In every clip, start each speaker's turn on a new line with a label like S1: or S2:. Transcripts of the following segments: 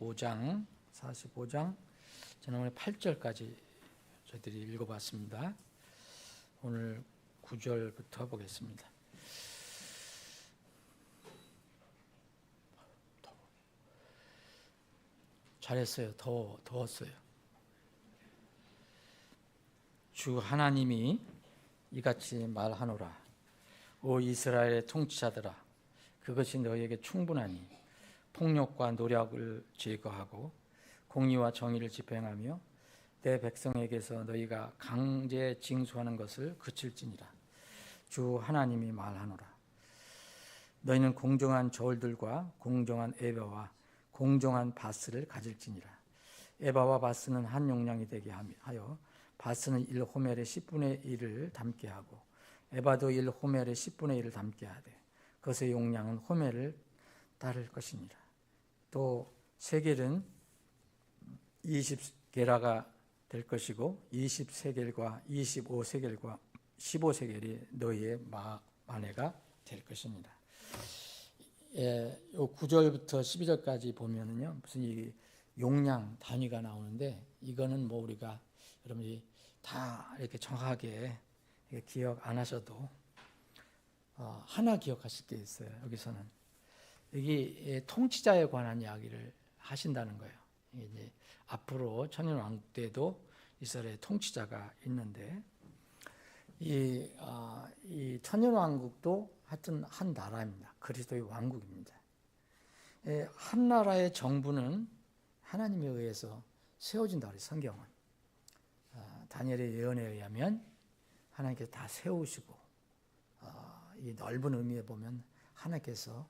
S1: 45장 45장 지난번에 8절까지 저희들이 읽어봤습니다. 오늘 9절부터 보겠습니다. 잘했어요. 더워, 더웠어요. 주 하나님이 이같이 말하노라. 오 이스라엘의 통치자들아, 그것이 너희에게 충분하니 폭력과 노력을 제거하고 공의와 정의를 집행하며 내 백성에게서 너희가 강제 징수하는 것을 그칠지니라. 주 하나님이 말하노라. 너희는 공정한 저울들과 공정한 에바와 공정한 바스를 가질지니라. 에바와 바스는 한 용량이 되게 하여 바스는 1 호멜의 10분의 1을 담게 하고 에바도 1 호멜의 10분의 1을 담게 하되 그것의 용량은 호멜을 따를 것이니라. 또 세겔은 20게라가 될 것이고 20세겔과 25세겔과 15세겔이 너희의 만회가 될 것입니다. 예, 요 9절부터 12절까지 보면은요. 무슨 이 용량 단위가 나오는데 이거는 뭐 우리가 여러분이 다 이렇게 정확하게 기억 안 하셔도 어, 하나 기억하실 게 있어요. 여기서는 여기 통치자에 관한 이야기를 하신다는 거예요. 이제 앞으로 천년 왕국 때도 이스라엘 통치자가 있는데 이, 어, 이 천년 왕국도 하여튼 한 나라입니다. 그리스도의 왕국입니다. 예, 한 나라의 정부는 하나님에 의해서 세워진다 그래요. 성경은 어, 다니엘의 예언에 의하면 하나님께서 다 세우시고 어, 이 넓은 의미에 보면 하나님께서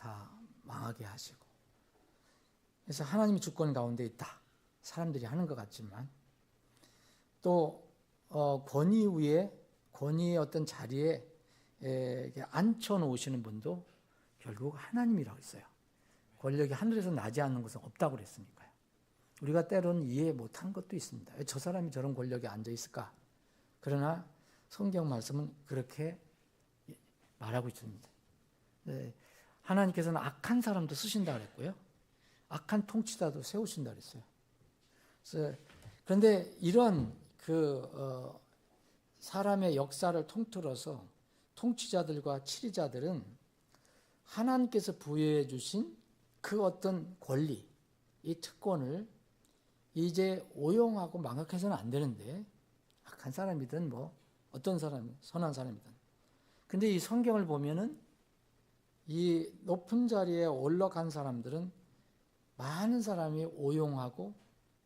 S1: 다 망하게 하시고 그래서 하나님이 주권 가운데 있다. 사람들이 하는 것 같지만 또 어, 권위 위에 권위의 어떤 자리에 에, 앉혀 놓으시는 분도 결국 하나님이라고 했어요. 권력이 하늘에서 나지 않는 것은 없다고 그랬으니까요. 우리가 때로는 이해 못한 것도 있습니다. 왜 저 사람이 저런 권력에 앉아 있을까? 그러나 성경 말씀은 그렇게 말하고 있습니다. 네, 하나님께서는 악한 사람도 쓰신다 그랬고요. 악한 통치자도 세우신다 그랬어요. 그래서 그런데 이런 그 어, 사람의 역사를 통틀어서 통치자들과 치리자들은 하나님께서 부여해 주신 그 어떤 권리, 이 특권을 이제 오용하고 망각해서는 안 되는데 악한 사람이든 뭐 어떤 사람, 선한 사람이든. 근데 이 성경을 보면은 이 높은 자리에 올라간 사람들은 많은 사람이 오용하고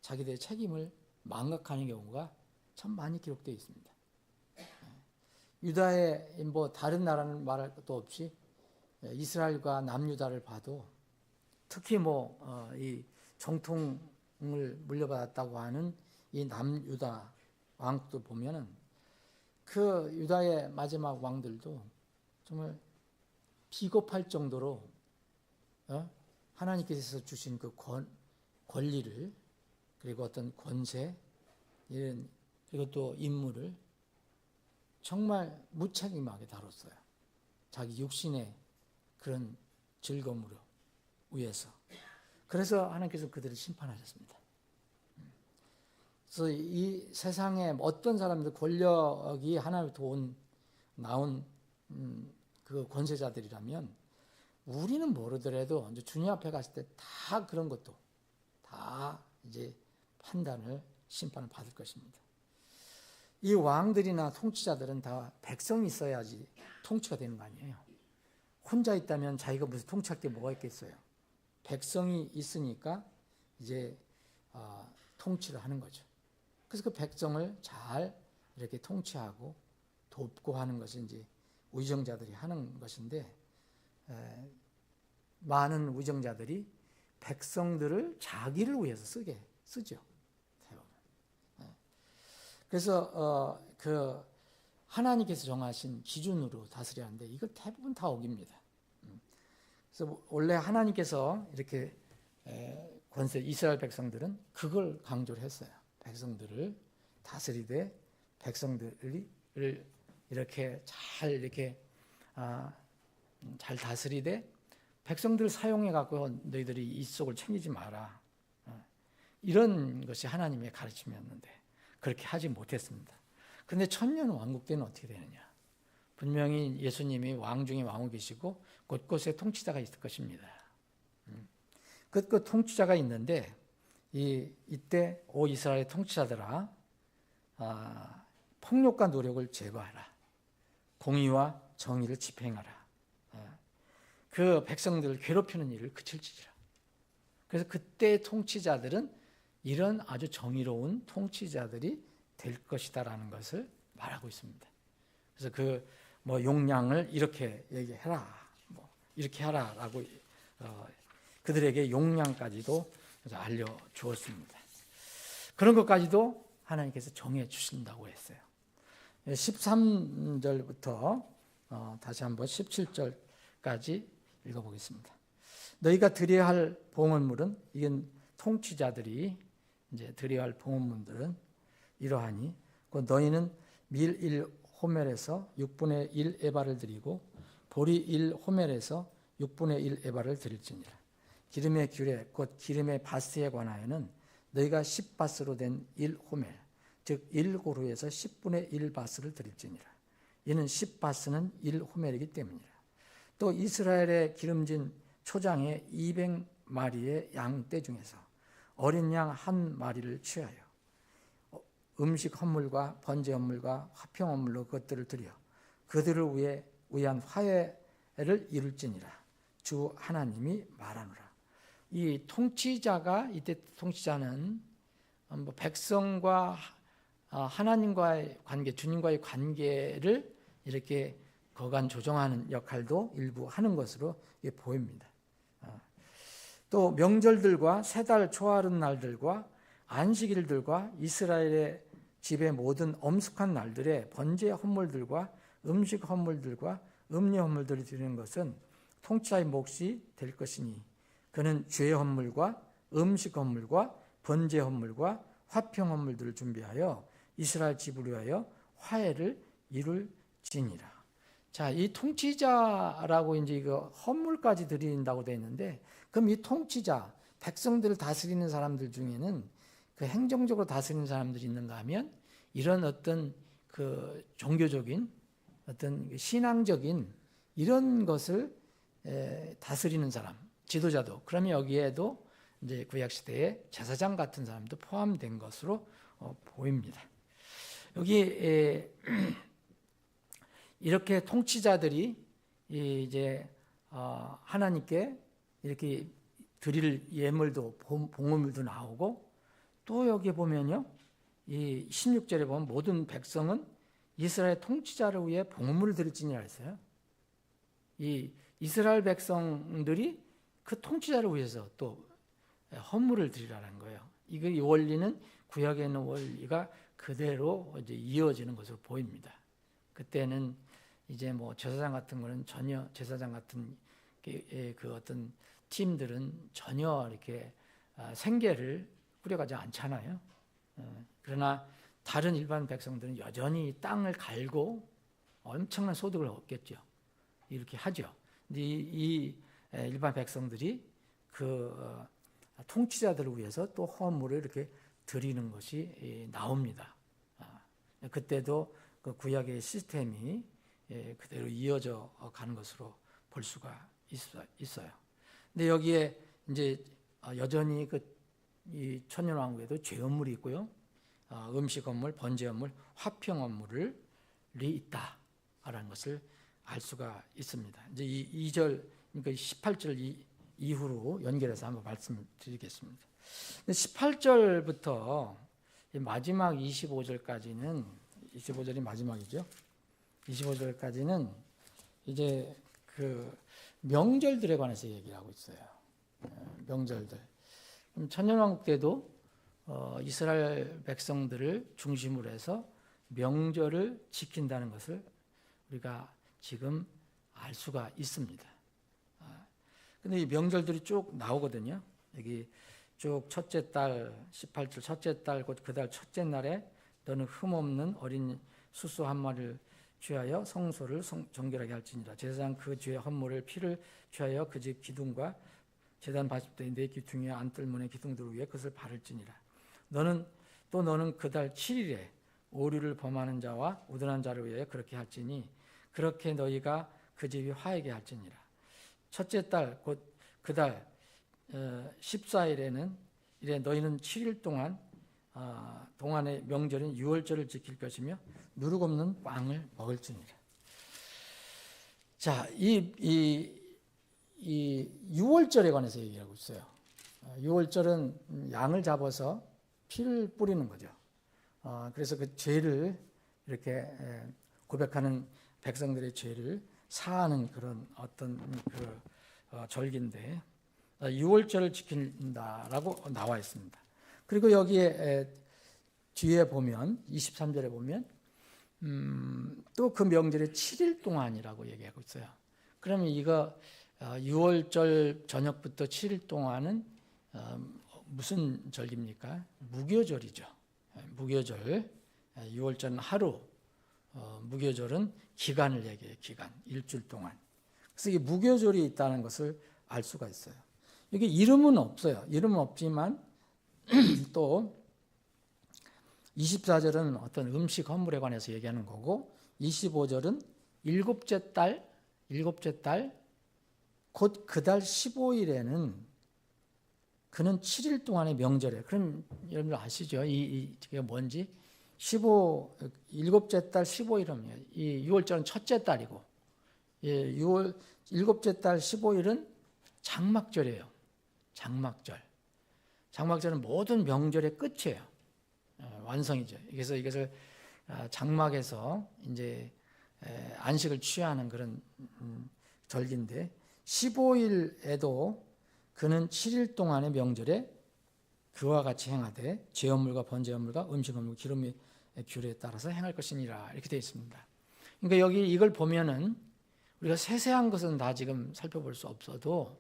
S1: 자기들의 책임을 망각하는 경우가 참 많이 기록되어 있습니다. 유다의 뭐 다른 나라는 말할 것도 없이 이스라엘과 남유다를 봐도 특히 뭐이 어, 정통을 물려받았다고 하는 이 남유다 왕국도 보면은 그 유다의 마지막 왕들도 정말 비겁할 정도로 어? 하나님께서 주신 그 권, 권리를 그리고 어떤 권세 이런 그리고 또 임무를 정말 무책임하게 다뤘어요. 자기 육신의 그런 즐거움으로 위해서. 그래서 하나님께서 그들을 심판하셨습니다. 그래서 이 세상에 어떤 사람들 권력이 하나로부터 온 나온 음, 그 권세자들이라면 우리는 모르더라도 이제 주님 앞에 갔을 때 다 그런 것도 다 이제 판단을 심판을 받을 것입니다. 이 왕들이나 통치자들은 다 백성이 있어야지 통치가 되는 거 아니에요. 혼자 있다면 자기가 무슨 통치할 게 뭐가 있겠어요. 백성이 있으니까 이제 어, 통치를 하는 거죠. 그래서 그 백성을 잘 이렇게 통치하고 돕고 하는 것이 이제 위정자들이 하는 것인데 에, 많은 위정자들이 백성들을 자기를 위해서 쓰게 쓰죠. 그래서 어, 그 하나님께서 정하신 기준으로 다스려야 하는데 이걸 대부분 다 어깁니다. 음. 그래서 원래 하나님께서 이렇게 에, 권세 이스라엘 백성들은 그걸 강조를 했어요. 백성들을 다스리되 백성들을 이렇게 잘 이렇게 아, 잘 다스리되 백성들 사용해 갖고 너희들이 이 속을 챙기지 마라. 어, 이런 것이 하나님의 가르침이었는데 그렇게 하지 못했습니다. 근데 천년 왕국 때는 어떻게 되느냐? 분명히 예수님이 왕 중에 왕이 계시고 곳곳에 통치자가 있을 것입니다. 음. 끝끝 통치자가 있는데 이 이때 오 이스라엘의 통치자들아 아, 폭력과 노력을 제거하라. 공의와 정의를 집행하라. 아, 그 백성들을 괴롭히는 일을 그칠지라. 그래서 그때 통치자들은 이런 아주 정의로운 통치자들이 될 것이다라는 것을 말하고 있습니다. 그래서 그 뭐 용량을 이렇게 얘기해라, 뭐 이렇게 하라라고 어, 그들에게 용량까지도 알려 주었습니다. 그런 것까지도 하나님께서 정해 주신다고 했어요. 13절부터 어, 다시 한번 17절까지 읽어보겠습니다. 너희가 드려야 할 봉헌물은 이건 통치자들이 이제 드려야 할 봉헌물들은 이러하니 그 너희는 밀 1 호멜에서 6분의 1 에바를 드리고 보리 1 호멜에서 6분의 1 에바를 드릴지니라. 기름의 규례 곧 기름의 바스에 관하여는 너희가 10바스로 된 1 호멜 즉 1고루에서 10분의 1 바스를 드릴지니라. 이는 10바스는 1 호멜이기 때문이라. 또 이스라엘의 기름진 초장의 200마리의 양 떼 중에서 어린 양 한 마리를 취하여 음식 헌물과 번제 헌물과 화평 헌물로 그것들을 드려 그들을 위해 위한 화해를 이룰지니라 주 하나님이 말하노라 이 통치자가 이때 통치자는 뭐 백성과 하나님과의 관계 주님과의 관계를 이렇게 거간 조정하는 역할도 일부 하는 것으로 보입니다. 또 명절들과 세달 초하룻 날들과 안식일들과 이스라엘의 집의 모든 엄숙한 날들에 번제 헌물들과 음식 헌물들과 음료 헌물들을 드리는 것은 통치자의 몫이 될 것이니 그는 죄 헌물과 음식 헌물과 번제 헌물과 화평 헌물들을 준비하여 이스라엘 집을 위하여 화해를 이룰지니라. 자, 이 통치자라고 이제 이거 헌물까지 드린다고 되어 있는데 그럼 이 통치자 백성들을 다스리는 사람들 중에는 그 행정적으로 다스리는 사람들이 있는가 하면 이런 어떤 그 종교적인 어떤 그 신앙적인 이런 것을 다스리는 사람, 지도자도 그러면 여기에도 이제 구약 시대에 제사장 같은 사람도 포함된 것으로 어, 보입니다. 여기 이렇게 통치자들이 이제 어, 하나님께 이렇게 드릴 예물도 봉헌물도 나오고 또 여기 보면요. 이 16절에 보면 모든 백성은 이스라엘 통치자를 위해 봉헌물을 드릴지니라 했어요. 이 이스라엘 백성들이 그 통치자를 위해서 또 헌물을 드리라는 거예요. 이거 이 원리는 구약에 있는 원리가 그대로 이제 이어지는 것으로 보입니다. 그때는 이제 뭐 제사장 같은 거는 전혀 제사장 같은 그 어떤 팀들은 전혀 이렇게 아, 생계를 꾸려가지 않잖아요. 어, 그러나 다른 일반 백성들은 여전히 땅을 갈고 엄청난 소득을 얻겠죠. 이렇게 하죠. 근데 이, 일반 백성들이 그 어, 통치자들을 위해서 또 허물을 이렇게 드리는 것이 나옵니다. 아, 그때도 그 구약의 시스템이 그대로 이어져 가는 것으로 볼 수가 있어요. 근데 여기에 이제 어, 여전히 그 이 천년 왕국에도 죄 업물이 있고요. 어, 음식 업물, 번제 업물, 화평 업물이 있다라는 것을 알 수가 있습니다. 이제 이 2절 그러니까 18절 이후로 연결해서 한번 말씀드리겠습니다. 18절부터 마지막 25절까지는 25절이 마지막이죠. 25절까지는 이제 그 명절들에 관해서 얘기를 하고 있어요. 어, 명절들. 천년왕국 때도 어, 이스라엘 백성들을 중심으로 해서 명절을 지킨다는 것을 우리가 지금 알 수가 있습니다. 아, 근데 이 명절들이 쭉 나오거든요. 여기 쭉 첫째 달 18절 첫째 달 곧 그 달 첫째 날에 너는 흠없는 어린 수수 한 마리를 취하여 성소를 성- 정결하게 할지니라. 제사장 그 죄의 헌물을 피를 취하여 그 집 기둥과 제단 바집대인 내 기둥의 안뜰문의 기둥들 위에 그것을 바를지니라. 너는 또 너는 그 달 7일에 오류를 범하는 자와 우둔한 자를 위하여 그렇게 할지니 그렇게 너희가 그 집이 화하게 할지니라. 첫째 달 곧 그달 어, 14일에는 이래 너희는 7일 동안 아, 동안의 명절인 유월절을 지킬 것이며 누룩 없는 빵을 먹을지니라. 자, 이, 이, 이 유월절에 관해서 얘기하고 있어요. 어, 유월절은 양을 잡아서 피를 뿌리는 거죠. 어, 그래서 그 죄를 이렇게 에, 고백하는 백성들의 죄를 사하는 그런 어떤 그 어, 절기인데 어, 유월절을 지킨다라고 나와 있습니다. 그리고 여기에 에, 뒤에 보면 23절에 보면 음, 또 그 명절이 7일 동안이라고 얘기하고 있어요. 그러면 이거 어, 6월절 저녁부터 7일 동안은 어, 무슨 절기입니까? 무교절이죠. 예, 무교절. 6월절은 하루, 어, 무교절은 기간을 얘기해요. 기간. 일주일 동안. 그래서 이 무교절이 있다는 것을 알 수가 있어요. 여기 이름은 없어요. 이름은 없지만 또 24절은 어떤 음식 헌물에 관해서 얘기하는 거고 25절은 일곱째 달 일곱째 달 곧 그 달 15일에는 그는 7일 동안의 명절에 그럼 여러분들 아시죠? 이, 이 이게 뭔지 15 일곱째 달 15일은 이 6월절은 첫째 달이고 예, 6월 일곱째 달 15일은 장막절이에요. 장막절. 장막절은 모든 명절의 끝이에요. 어, 완성이죠. 그래서 이것을 아, 장막에서 이제 에, 안식을 취하는 그런 음, 절기인데 15일에도 그는 7일 동안의 명절에 그와 같이 행하되 제헌물과 번제헌물과 음식헌물 기름의 규례에 따라서 행할 것이니라 이렇게 되어 있습니다. 그러니까 여기 이걸 보면은 우리가 세세한 것은 다 지금 살펴볼 수 없어도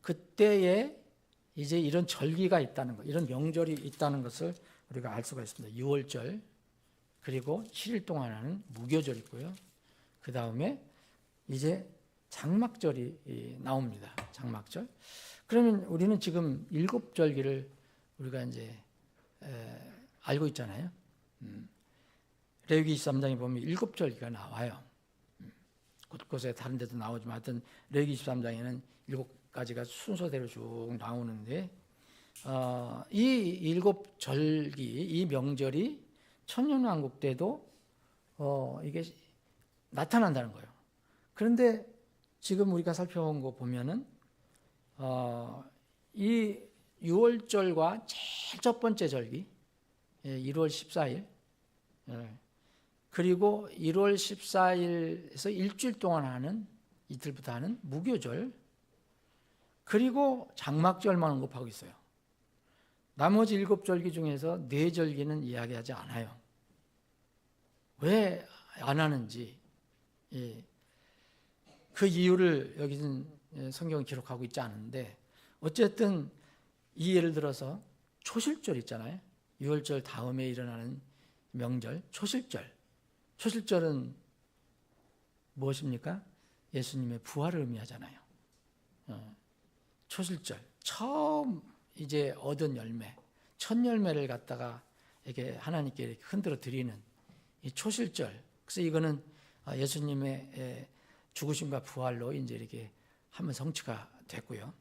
S1: 그때에 이제 이런 절기가 있다는 것, 이런 명절이 있다는 것을 우리가 알 수가 있습니다. 6월절 그리고 7일 동안 하는 무교절 있고요. 그 다음에 이제 장막절이 이, 나옵니다. 장막절. 그러면 우리는 지금 일곱 절기를 우리가 이제 에, 알고 있잖아요. 음. 레위기 23장에 보면 일곱 절기가 나와요. 음. 곳곳에 다른 데도 나오지만 하여튼 레위기 23장에는 일곱 가지가 순서대로 쭉 나오는데 어, 이 일곱 절기, 이 명절이 천년왕국 때도 어, 이게 나타난다는 거예요. 그런데 지금 우리가 살펴본 거 보면은 어, 이 6월절과 제일 첫 번째 절기, 예, 1월 14일, 예, 그리고 1월 14일에서 일주일 동안 하는 이틀부터 하는 무교절, 그리고 장막절만 언급하고 있어요. 나머지 일곱 절기 중에서 네 절기는 이야기하지 않아요. 왜 안 하는지 예. 그 이유를 여기는 예, 성경은 기록하고 있지 않은데 어쨌든 이 예를 들어서 초실절 있잖아요. 6월절 다음에 일어나는 명절 초실절. 초실절은 무엇입니까? 예수님의 부활을 의미하잖아요. 어, 초실절 처음 이제 얻은 열매, 첫 열매를 갖다가 이렇게 하나님께 이렇게 흔들어 드리는 이 초실절. 그래서 이거는 아, 예수님의 죽으심과 부활로 이제 이렇게 하면 성취가 됐고요.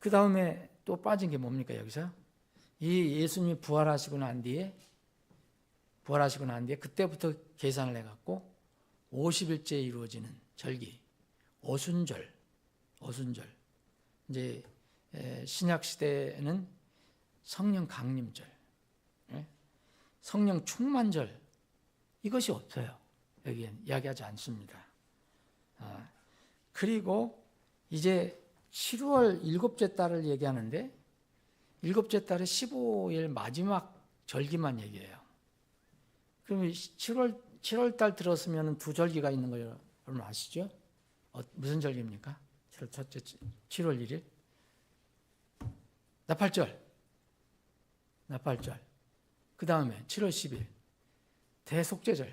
S1: 그 다음에 또 빠진 게 뭡니까 여기서? 이 예수님이 부활하시고 난 뒤에 부활하시고 난 뒤에 그때부터 계산을 해갖고 50일째 이루어지는 절기 오순절, 오순절. 이제 신약 시대에는 성령 강림절, 예? 성령 충만절 이것이 없어요. 여기엔 이야기하지 않습니다. 아, 그리고 이제 7월 일곱째 달을 얘기하는데 일곱째 달에 15일 마지막 절기만 얘기해요. 그럼 7월 7월 달 들었으면 두 절기가 있는 거 여러분 아시죠? 어, 무슨 절기입니까? 7월 첫째 7월 1일 나팔절 나팔절 그 다음에 7월 10일 대속제절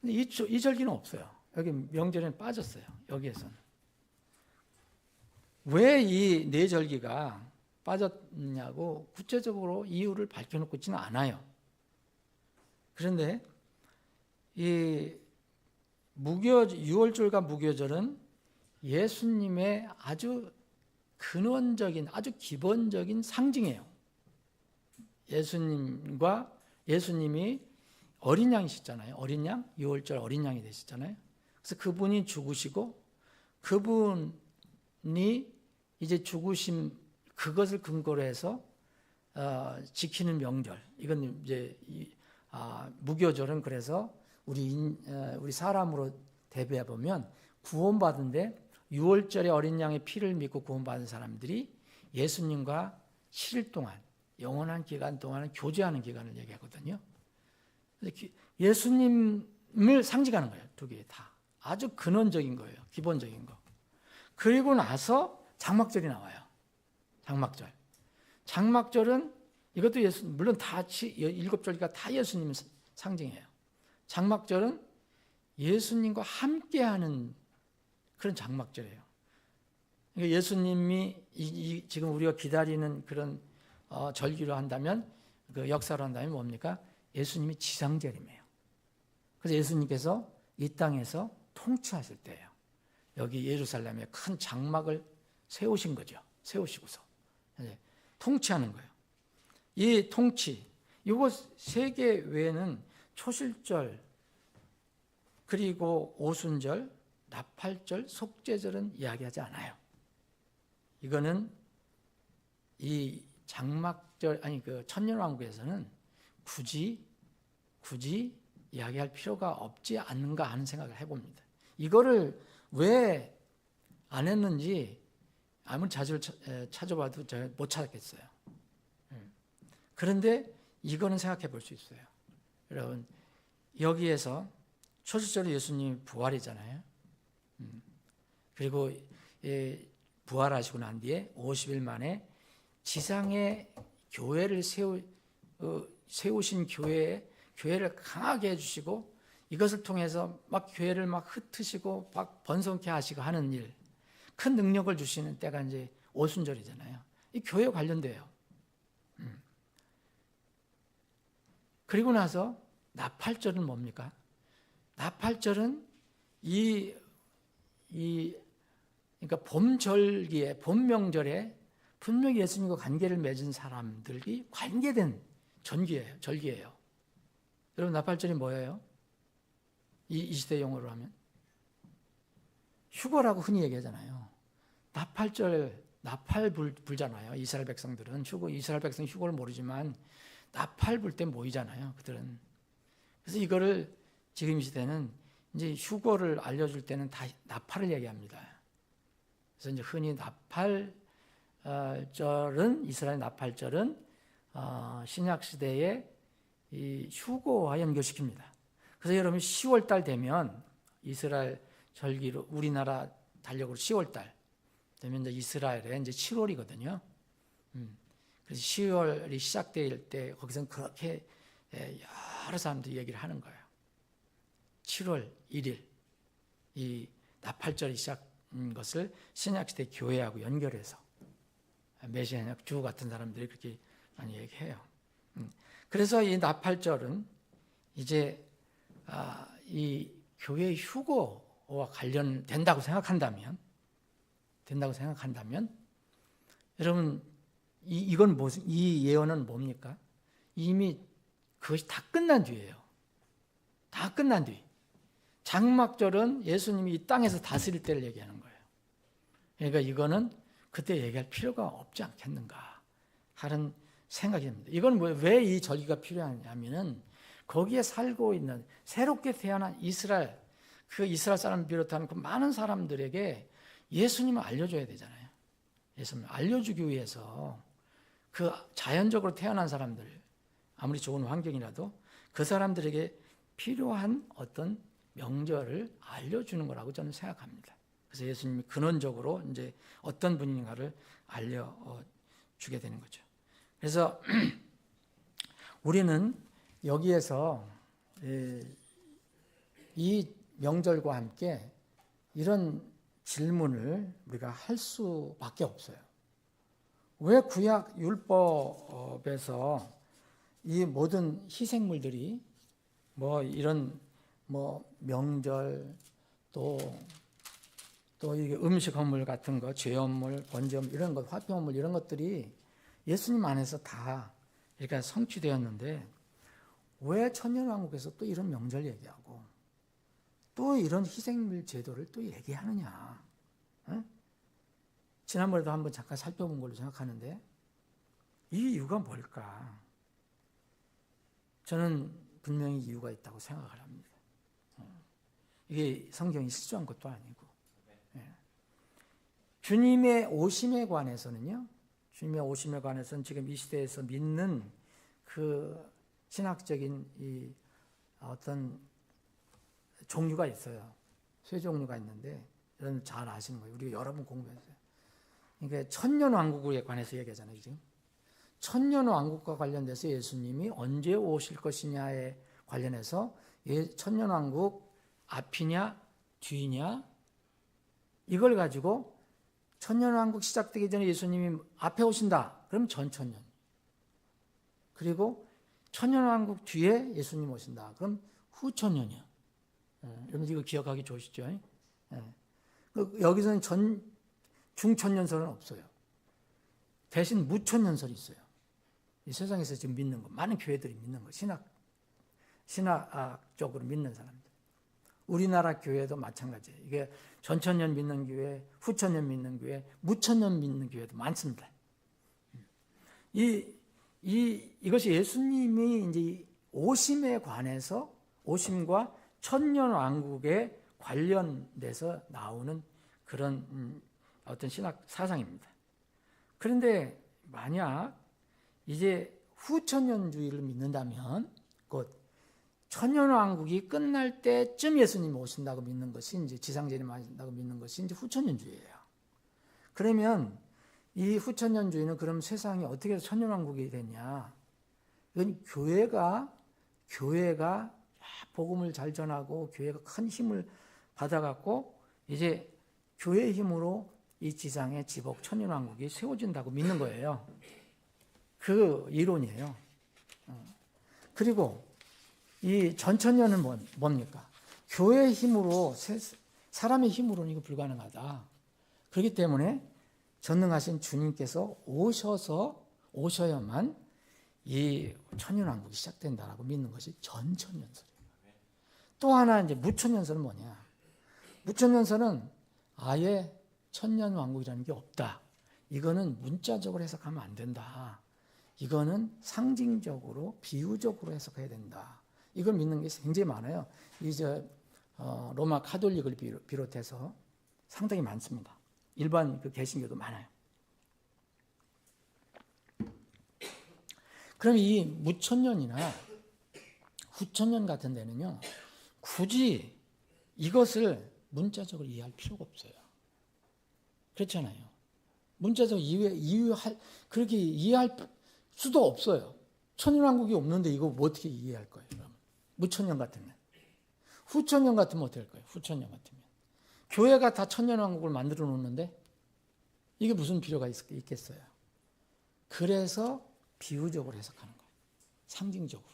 S1: 근데 이, 절- 이 절기는 없어요. 여기 명절에는 빠졌어요. 여기에서는. 왜 이 네 절기가 빠졌냐고 구체적으로 이유를 밝혀놓고 있지는 않아요. 그런데 이 무교 유월절과 무교절은 예수님의 아주 근원적인 아주 기본적인 상징이에요. 예수님과 예수님이 어린 양이셨잖아요. 어린 양, 유월절 어린 양이 되셨잖아요. 그래서 그분이 죽으시고 그분이 이제 죽으심 그것을 근거로 해서 어, 지키는 명절. 이건 이제 이, 아, 무교절은 그래서 우리 인, 어, 우리 사람으로 대비해 보면 구원받은데 6월절에 어린 양의 피를 믿고 구원받은 사람들이 예수님과 7일 동안 영원한 기간 동안은 교제하는 기간을 얘기하거든요. 예수님을 상징하는 거예요. 두 개 다. 아주 근원적인 거예요. 기본적인 거. 그리고 나서 장막절이 나와요. 장막절. 장막절은 이것도 예수 물론 다 치- 일곱 절기가 다 예수님 상징이에요. 장막절은 예수님과 함께하는 그런 장막절이에요. 그러니까 예수님이 이, 이 지금 우리가 기다리는 그런 어, 절기로 한다면 그 역사로 한다면 뭡니까? 예수님이 지상재림이에요. 그래서 예수님께서 이 땅에서 통치하실 때예요. 여기 예루살렘에 큰 장막을 세우신 거죠. 세우시고서 통치하는 거예요. 이 통치, 이거 세 개 외에는 초실절, 그리고 오순절, 나팔절, 속죄절은 이야기하지 않아요. 이거는 이 장막절 아니 그 천년왕국에서는 굳이 굳이 이야기할 필요가 없지 않는가 하는 생각을 해봅니다. 이거를 왜 안 했는지 아무리 자주 찾아봐도 못 찾았겠어요. 음. 그런데 이거는 생각해 볼 수 있어요. 여러분 여기에서 초실절로 예수님이 부활이잖아요. 음. 그리고 예, 부활하시고 난 뒤에 50일 만에 지상에 교회를 세우, 어, 세우신 교회에 교회를 강하게 해주시고 이것을 통해서 막 교회를 막 흩으시고 막 번성케 하시고 하는 일, 큰 능력을 주시는 때가 이제 오순절이잖아요. 이 교회 관련돼요. 음. 그리고 나서 나팔절은 뭡니까? 나팔절은 이, 이, 그러니까 봄절기에, 봄명절에 분명히 예수님과 관계를 맺은 사람들이 관계된 전기예요, 절기예요. 여러분, 나팔절이 뭐예요? 이, 이 시대 용어로 하면? 휴거라고 흔히 얘기하잖아요. 나팔절, 나팔 불, 불잖아요. 이스라엘 백성들은 휴거, 이스라엘 백성 휴거를 모르지만 나팔 불 때 모이잖아요. 그들은. 그래서 이거를 지금 이 시대는 이제 휴거를 알려줄 때는 다 나팔을 얘기합니다. 그래서 이제 흔히 나팔 어, 절은 이스라엘 나팔절은 어, 신약 시대의 이 휴거와 연결시킵니다. 그래서 여러분 10월 달 되면 이스라엘 절기로 우리나라 달력으로 10월 달 되면 이제 이스라엘에 이제 7월이거든요. 음. 그래서 10월이 시작될 때 거기서는 그렇게 예, 여러 사람들이 얘기를 하는 거예요. 7월 1일 이 나팔절이 시작인 것을 신약시대 교회하고 연결해서 메시아냐 주 같은 사람들이 그렇게 많이 얘기해요. 음. 그래서 이 나팔절은 이제 아, 이 교회 휴거와 관련된다고 생각한다면 된다고 생각한다면 여러분 이, 이건 무슨 이 예언은 뭡니까? 이미 그것이 다 끝난 뒤예요. 다 끝난 뒤. 장막절은 예수님이 이 땅에서 다스릴 때를 얘기하는 거예요. 그러니까 이거는 그때 얘기할 필요가 없지 않겠는가 하는 생각이 듭니다. 이건 왜 이 절기가 필요하냐면은 거기에 살고 있는 새롭게 태어난 이스라엘 그 이스라엘 사람 비롯한 그 많은 사람들에게 예수님을 알려줘야 되잖아요. 예수님을 알려주기 위해서 그 자연적으로 태어난 사람들 아무리 좋은 환경이라도 그 사람들에게 필요한 어떤 명절을 알려주는 거라고 저는 생각합니다. 그래서 예수님이 근원적으로 이제 어떤 분인가를 알려주게 되는 거죠. 그래서 우리는 여기에서 이 명절과 함께 이런 질문을 우리가 할 수밖에 없어요. 왜 구약 율법에서 이 모든 희생물들이 뭐 이런 뭐 명절 또또 이게 음식 헌물 같은 거, 죄헌물, 번제헌물 이런 것, 화평헌물 이런 것들이 예수님 안에서 다 이렇게 성취되었는데 왜 천년왕국에서 또 이런 명절 얘기하고 또 이런 희생물 제도를 또 얘기하느냐? 어? 지난번에도 한번 잠깐 살펴본 걸로 생각하는데 이 이유가 뭘까? 저는 분명히 이유가 있다고 생각을 합니다. 어. 이게 성경이 실수한 것도 아니고 예. 주님의 오심에 관해서는요. 주님의 오심에 관해서는 지금 이 시대에서 믿는 그 신학적인 이 어떤 종류가 있어요. 세 종류가 있는데 여러분 잘 아시는 거예요. 우리가 여러 번 공부했어요. 그러니까 천년 왕국에 관해서 얘기하잖아요. 지금 천년 왕국과 관련돼서 예수님이 언제 오실 것이냐에 관련해서 예, 천년 왕국 앞이냐 뒤냐 이걸 가지고 천년 왕국 시작되기 전에 예수님이 앞에 오신다. 그럼 전천년. 그리고 천년 왕국 뒤에 예수님 오신다. 그럼 후천년이야. 예, 여러분 이거 기억하기 좋으시죠? 예. 그 여기서는 전 중천년설은 없어요. 대신 무천년설이 있어요. 이 세상에서 지금 믿는 거 많은 교회들이 믿는 거 신학 신학적으로 믿는 사람들. 우리나라 교회도 마찬가지예요. 이게 전천년 믿는 교회, 후천년 믿는 교회, 무천년 믿는 교회도 많습니다. 이, 이, 이것이 예수님이 이제 오심에 관해서 오심과 천년 왕국에 관련돼서 나오는 그런 음, 어떤 신학 사상입니다. 그런데 만약 이제 후천년주의를 믿는다면 곧 천년왕국이 끝날 때쯤 예수님이 오신다고 믿는 것이 이제 지상재림 하신다고 믿는 것이 이제 후천년주의예요. 그러면 이 후천년주의는 그럼 세상이 어떻게 해서 천년왕국이 되냐? 이건 교회가 교회가 복음을 잘 전하고 교회가 큰 힘을 받아갖고 이제 교회의 힘으로 이 지상의 지복 천년왕국이 세워진다고 믿는 거예요. 그 이론이에요. 어. 그리고 이 전천년은 뭡니까? 교회의 힘으로 사람의 힘으로는 이거 불가능하다. 그렇기 때문에 전능하신 주님께서 오셔서 오셔야만 이 천년왕국이 시작된다라고 믿는 것이 전천년설이에요. 또 하나 이제 무천년설은 뭐냐? 무천년설은 아예 천년왕국이라는 게 없다. 이거는 문자적으로 해석하면 안 된다. 이거는 상징적으로 비유적으로 해석해야 된다. 이걸 믿는 게 굉장히 많아요. 이제 어, 로마 카톨릭을 비롯해서 상당히 많습니다. 일반 그 개신교도 많아요. 그럼 이 무천년이나 후천년 같은 데는요, 굳이 이것을 문자적으로 이해할 필요가 없어요. 그렇잖아요. 문자적으로 이해, 이해할, 그렇게 이해할 수도 없어요. 천년왕국이 없는데 이거 뭐 어떻게 이해할 거예요, 그럼? 무천년 같으면. 후천년 같으면 할 거예요? 후천년 같으면. 교회가 다 천년왕국을 만들어 놓는데 이게 무슨 필요가 있, 있겠어요? 그래서 비유적으로 해석하는 거예요. 상징적으로.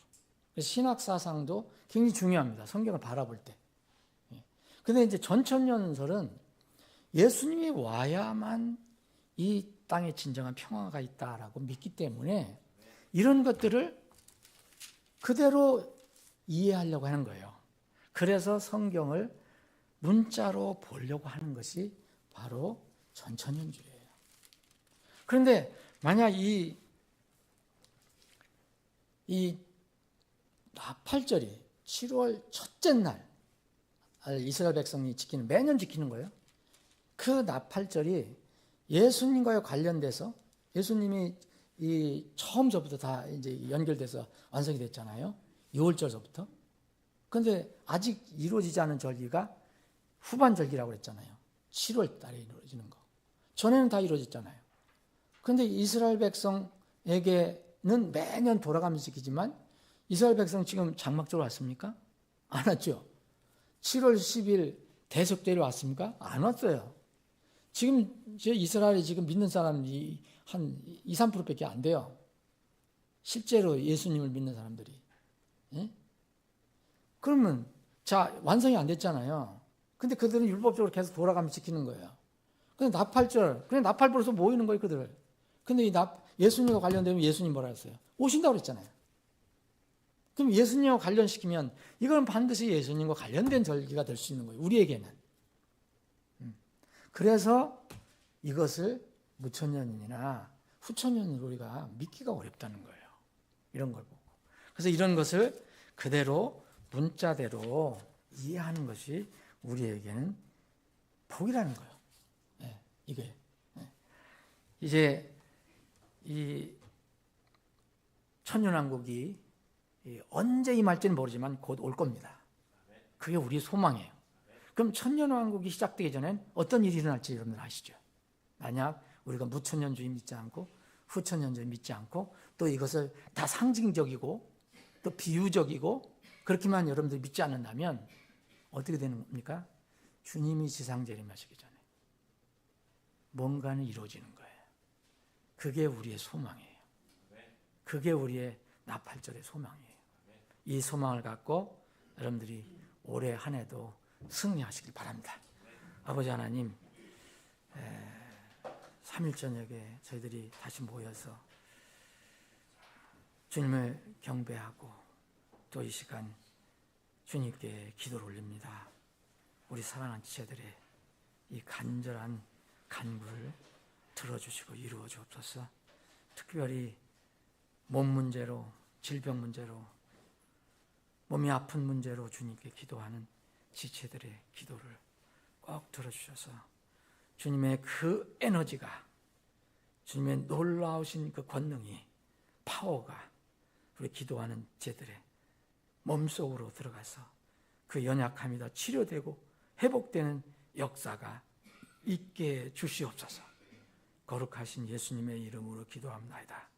S1: 신학 사상도 굉장히 중요합니다. 성경을 바라볼 때. 예. 근데 이제 전천년설은 예수님이 와야만 이 땅에 진정한 평화가 있다라고 믿기 때문에 이런 것들을 그대로 이해하려고 하는 거예요. 그래서 성경을 문자로 보려고 하는 것이 바로 전천년주예요. 그런데 만약 이, 이 나팔절이 7월 첫째 날 이스라엘 백성이 지키는 매년 지키는 거예요. 그 나팔절이 예수님과의 관련돼서 예수님이 이 처음서부터 다 이제 연결돼서 완성이 됐잖아요. 6월절서부터. 근데 아직 이루어지지 않은 절기가 후반 절기라고 그랬잖아요. 7월 달에 이루어지는 거. 전에는 다 이루어졌잖아요. 근데 이스라엘 백성에게는 매년 돌아가면서 지키지만 이스라엘 백성 지금 장막적으로 왔습니까? 안 왔죠. 7월 10일 대속대로 왔습니까? 안 왔어요. 지금 저 이스라엘이 지금 믿는 사람이 한 2, 3%밖에 안 돼요. 실제로 예수님을 믿는 사람들이. 예? 그러면 자 완성이 안 됐잖아요. 근데 그들은 율법적으로 계속 돌아가며 지키는 거예요. 근데 나팔절, 그냥 나팔불에서 모이는 거예요, 그들. 근데 이 나, 예수님과 관련되면 예수님 뭐라 했어요? 오신다고 그랬잖아요. 그럼 예수님과 관련시키면 이건 반드시 예수님과 관련된 절기가 될 수 있는 거예요. 우리에게는. 음. 그래서 이것을 무천년이나 후천년으로 우리가 믿기가 어렵다는 거예요. 이런 걸 보고. 그래서 이런 것을 그대로 문자대로 이해하는 것이 우리에게는 복이라는 거예요. 예, 이게. 예. 이제 이 천년왕국이 이 언제 임할지는 모르지만 곧 올 겁니다. 그게 우리의 소망이에요. 그럼 천년왕국이 시작되기 전엔 어떤 일이 일어날지 여러분들 아시죠? 만약 우리가 무천년주의 믿지 않고 후천년주의 믿지 않고 또 이것을 다 상징적이고 또 비유적이고 그렇게만 여러분들이 믿지 않는다면 어떻게 되는 겁니까? 주님이 지상 재림하시기 전에 뭔가는 이루어지는 거예요. 그게 우리의 소망이에요. 그게 우리의 나팔절의 소망이에요. 이 소망을 갖고 여러분들이 올해 한 해도 승리하시길 바랍니다. 아버지 하나님, 3일 저녁에 저희들이 다시 모여서 주님을 경배하고 또 이 시간 주님께 기도를 올립니다. 우리 사랑하는 지체들의 이 간절한 간구를 들어주시고 이루어 주옵소서. 특별히 몸 문제로, 질병 문제로, 몸이 아픈 문제로 주님께 기도하는 지체들의 기도를 꼭 들어주셔서 주님의 그 에너지가 주님의 놀라우신 그 권능이 파워가 우리 기도하는 제들의 몸속으로 들어가서 그 연약함이 다 치료되고 회복되는 역사가 있게 주시옵소서. 거룩하신 예수님의 이름으로 기도합니다.